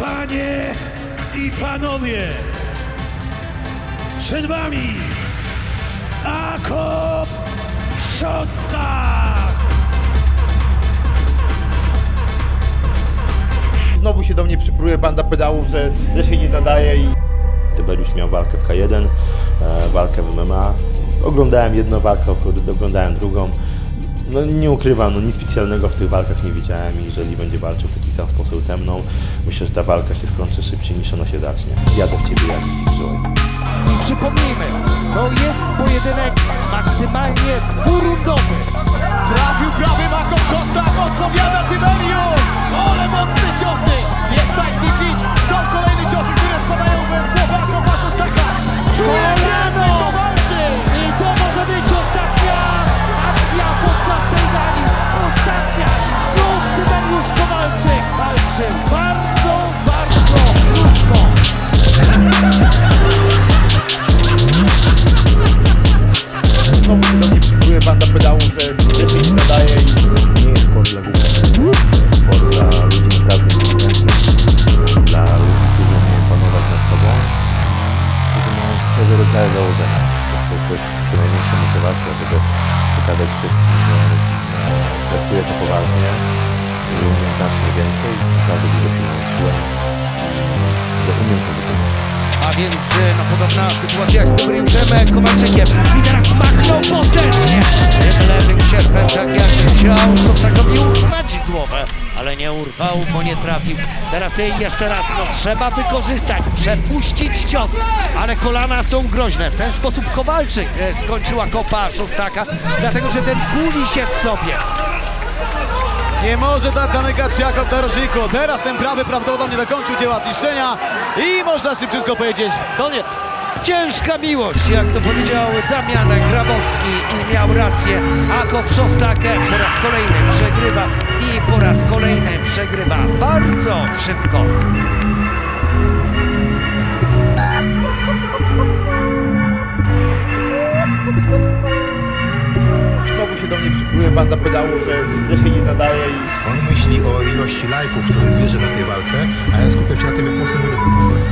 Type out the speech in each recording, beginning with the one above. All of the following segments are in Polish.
Panie i panowie, przed wami Akop Szostak! Znowu się do mnie przypruje banda pedałów, że, że się nie nadaje i... Tyberiusz miał walkę w K1, e, walkę w MMA. Oglądałem jedną walkę, oglądałem drugą. No nie ukrywam, no nic specjalnego w tych walkach nie widziałem i jeżeli będzie walczył w taki sam sposób ze mną, myślę, że ta walka się skończy szybciej niż ona się zacznie. Jadę w Ciebie jak przypomnijmy, to jest pojedynek maksymalnie dwurundowy. Pokazać wszystkim, traktuję to poważnie i umiem znacznie więcej, naprawdę dużo się nauczyłem i umiem to wykonać. A więc e, no, podobna sytuacja jak z Tyberiuszem e, Kowalczykiem. I teraz machnął potężnie tym lewym sierpem, tak jak chciał Szostakowi urwać głowę. Ale nie urwał, bo nie trafił. Teraz e, jeszcze raz, no trzeba wykorzystać, przepuścić cios. Ale kolana są groźne. W ten sposób Kowalczyk e, skończyła kopa Szostaka, dlatego że ten guli się w sobie. Nie może dać zamykać Jakub Dorożniku. Teraz ten prawy prawdopodobnie dokończył dzieła ziszczenia i można szybciutko powiedzieć koniec. Ciężka miłość, jak to powiedział Damian Grabowski i miał rację. Ako Szostak po raz kolejny przegrywa i po raz kolejny przegrywa bardzo szybko. Znowu się do mnie przypruje banda pedałów, że, że się nie nadaje i On myśli ilości lajków, które zbierze na tej walce, a ja skupiam się na tym, jak mocno performować.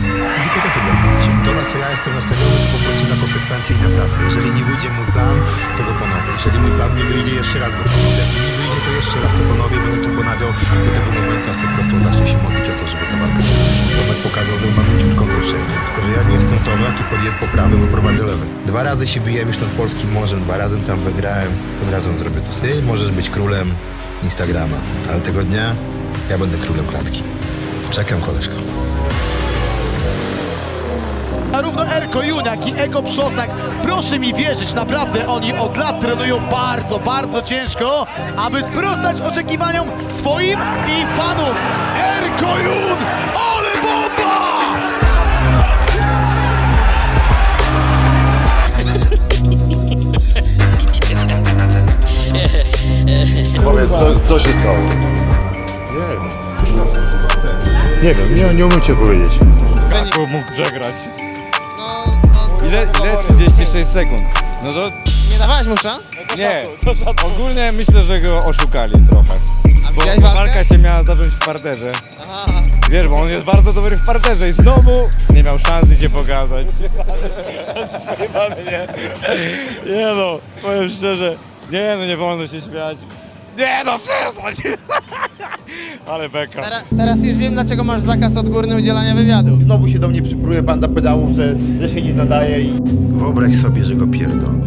I tylko to liczy. To, na co ja jestem nastawiony, to po prostu na konsekwencje i na pracę. Jeżeli nie wyjdzie mój plan, to go ponowię. Jeżeli mój plan nie wyjdzie, jeszcze raz go ponowię. Jak nie wyjdzie, to jeszcze raz to ponowię. Będę to ponawiał do tego momentu, aż po prostu zacznę się modlić o to, żeby ta walka Tomek pokazał, że ma króciutką tą szczękę. Tylko, że ja nie jestem Tomek i pod po prawym, prowadzę lewy. Dwa razy się biłem już nad polskim morzem, dwa razy tam wygrałem. Tym razem zrobię to. Ty możesz być królem Instagrama, ale tego dnia ja będę królem klatki. Czekam, koleżko. Zarówno Erko Jun, jak i Eko Przostak, proszę mi wierzyć, naprawdę oni od lat trenują bardzo, bardzo ciężko, aby sprostać oczekiwaniom swoim i fanów. Erko Jun, ale bomba! Powiedz, co, co się stało? Nie wiem, nie, nie umiem cię powiedzieć. mógł przegrać. Ile, ile? 36 sekund. No to Nie dawałeś mu szans? nie. Ogólnie myślę, że go oszukali trochę. A Bo widziałeś walkę? walka się miała zacząć w parterze. Aha. Wiesz, bo on jest bardzo dobry w parterze i znowu nie miał szansy się pokazać. nie. Nie no, powiem szczerze. Nie no, nie wolno się śmiać. Nie no, przestań! Ale beka. Teraz, teraz już wiem, dlaczego masz zakaz odgórny udzielania wywiadu. znowu się do mnie przypruje banda pedałów, że, że się nie nadaje i Wyobraź sobie, że go pierdolę.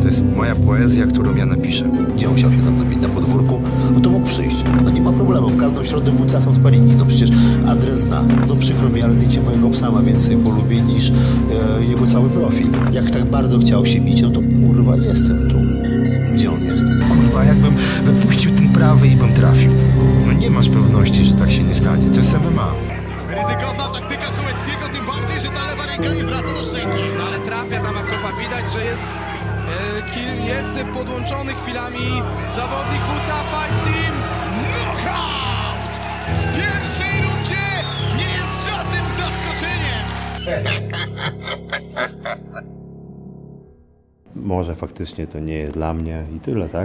To jest moja poezja, którą ja napiszę. Gdzie on chciał się bić na podwórku, no to mógł przyjść. No nie ma problemu, w każdą środę w WCA są sparingi, no przecież adres zna. No przykro mi, ale zdjęcie mojego psa ma więcej polubień niż e, jego cały profil. Jak tak bardzo chciał się bić, no to kurwa jestem tu. Gdzie on jest? Kurwa, jakbym wypuścił ten prawy i bym trafił. No nie masz pewności, że tak się nie stanie. To jest MMA. Ryzykowna taktyka Kołeckiego, tym bardziej, że ta lewa ręka nie wraca do szczęki. No ale trafia tam Akropa. Widać, że jest, e, jest podłączony chwilami zawodnik WCA Fight Team. Knockout! W pierwszej rundzie nie jest żadnym zaskoczeniem. może faktycznie to nie jest dla mnie i tyle, tak?